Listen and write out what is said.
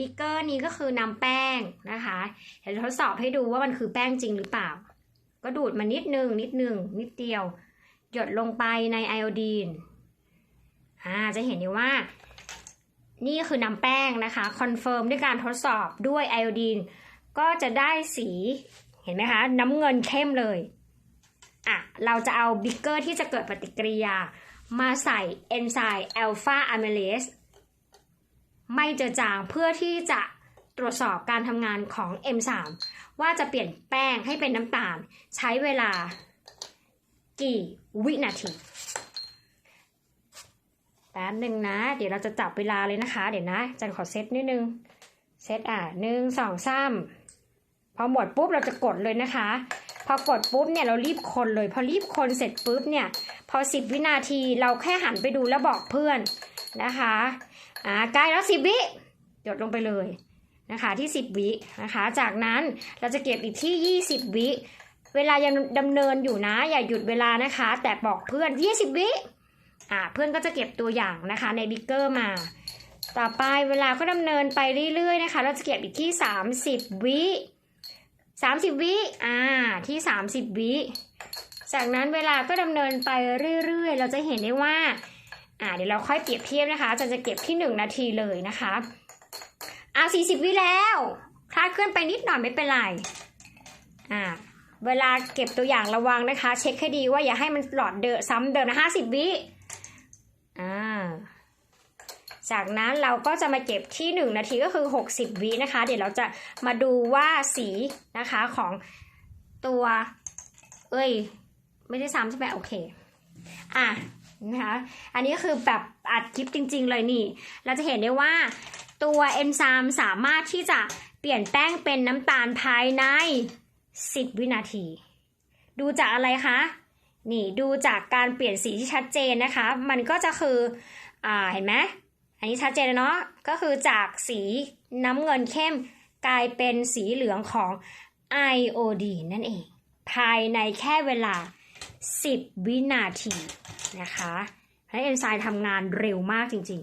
นิกเกอร์นี้ก็คือนำแป้งนะคะเดี๋ยวทดสอบให้ดูว่ามันคือแป้งจริงหรือเปล่า ก็ดูดมานิดนึงนิดนึงนิดเดียว หยดลงไปในไอโอดีนอ่าจะเห็นได้ว่า นี่คือนำแป้งนะคะคอนเฟิร์มด้วยการทดสอบด้วยไอโอดีนก็จะได้สีเห็นไหมคะ น้ำเงินเข้มเลยอะเราจะเอาบิ๊กเกอร์ที่จะเกิดปฏิกิริยามาใส่เอนไซม์อัลฟาอะมิเลส ไม่เจือจางเพื่อที่จะตรวจสอบการทำงานของ M3 ว่าจะเปลี่ยนแป้งให้เป็นน้ำตาล ใช้เวลากี่วินาทีแป๊บหนึ่งนะ เดี๋ยวเราจะจับเวลาเลยนะคะ เดี๋ยวนะจันขอเซตนิดนึง เซตอะหนึ่งสองสามพอหมดปุ๊บเราจะกดเลยนะคะ พอกดปุ๊บเนี่ยเรารีบคนเลย พอรีบคนเสร็จปุ๊บเนี่ย พอสิบวินาทีเราแค่หันไปดูแล้วบอกเพื่อนนะคะ อ่าใกล้แล้วสิบวิหยดลงไปเลยนะคะที่สิบวินะคะ จากนั้นเราจะเก็บอีกที่ยี่สิบวิ เวลายังดำเนินอยู่นะ อย่าหยุดเวลานะคะ แต่บอกเพื่อนยี่สิบวิอ่าเพื่อนก็จะเก็บตัวอย่างนะคะในบิ๊กเกอร์มา ต่อไปเวลาก็ดำเนินไปเรื่อยๆนะคะ เราจะเก็บอีกที่สามสิบวิสามสิบวิอ่าที่สามสิบวิ จากนั้นเวลาก็ดำเนินไปเรื่อยๆ เราจะเห็นได้ว่า อ่าเดี๋ยวเราค่อยเปรียบเทียบนะคะจะจะเก็บที่หนึ่งนาทีเลยนะคะอ่าสี่สิบวิแล้วคลาดเคลื่อนไปนิดหน่อยไม่เป็นไรอ่าเวลาเก็บตัวอย่างระวังนะคะ เช็คให้ดีว่าอย่าให้มันหลอดเดิมซ้ำเดิมนะห้าสิบวิอ่าจากนั้นเราก็จะมาเก็บที่หนึ่งนาทีก็คือหกสิบวินะคะ เดี๋ยวเราจะมาดูว่าสีนะคะของตัว เอ้ย ไม่ได้ซ้ำใช่ไหมโอเค อะ นะคะอันนี้ก็คือแบบอัดคลิปจริง ๆ เลยนี่ เราจะเห็นได้ว่าตัวเอนไซม์สามารถที่จะเปลี่ยนแป้งเป็นน้ำตาลภายใน 10 วินาที ดูจากอะไรคะ นี่ดูจากการเปลี่ยนสีที่ชัดเจนนะคะ มันก็จะคืออ่าเห็นไหมอันนี้ชัดเจนเนาะก็คือจากสีน้ำเงินเข้มกลายเป็นสีเหลืองของไอโอดีนั่นเอง ภายในแค่เวลา 10 วินาที นะคะให้เอนไซม์ทำงานเร็วมากจริง